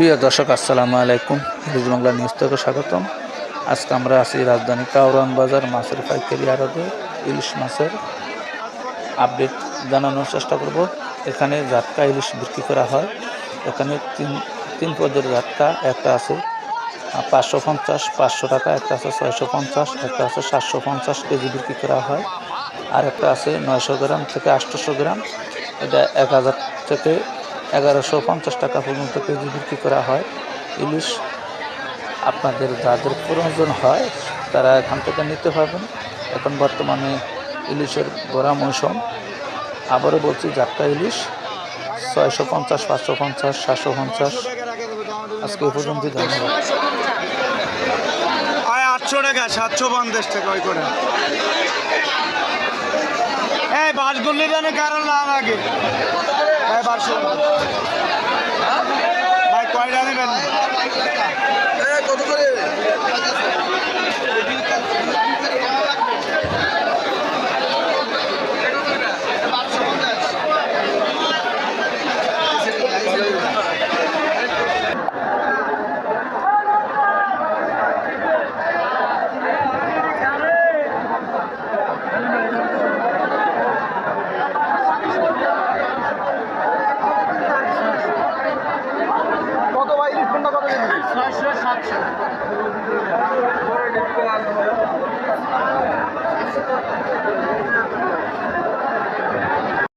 প্রিয় দর্শক, আসসালামু আলাইকুম। নিউজ বাংলা নিউজ থেকে স্বাগতম। আজকে আমরা আছি রাজধানী কাউরান বাজার, মাছের পাইকারি আড়তে। ইলিশ মাছের আপডেট জানানোর চেষ্টা করব। এখানে জাতকা ইলিশ বিক্রি করা হয়। এখানে তিন তিন পদের জাতকা, একটা আছে পাঁচশো পঞ্চাশ, পাঁচশো টাকা, একটা আছে ছয়শো পঞ্চাশ, একটা আছে সাতশো পঞ্চাশ কেজি বিক্রি করা হয়। আর একটা আছে নয়শো গ্রাম থেকে আটশোশো গ্রাম। এটা এক হাজার থেকে এগারোশো পঞ্চাশ টাকা পর্যন্ত কেজি বিক্রি করা হয়। ইলিশ আপনাদের যাদের প্রয়োজন হয়, তারা এখান থেকে নিতে পারবেন। এখন বর্তমানে ইলিশের বড়া মৌসুম। আবারও বলছি যাত্রা ইলিশ, ছয়শো পঞ্চাশ, পাঁচশো পঞ্চাশ, সাতশো পঞ্চাশ। আজকে পর্যন্ত ধন্যবাদ। আটশো টাকা, সাতশো পঞ্চাশ টাকা, ওই করে। এই বাসগুলি জানে কারণ লাভ আগে এই কয় ভাই কয়টা নেবেন কত করে? সাতশো। কত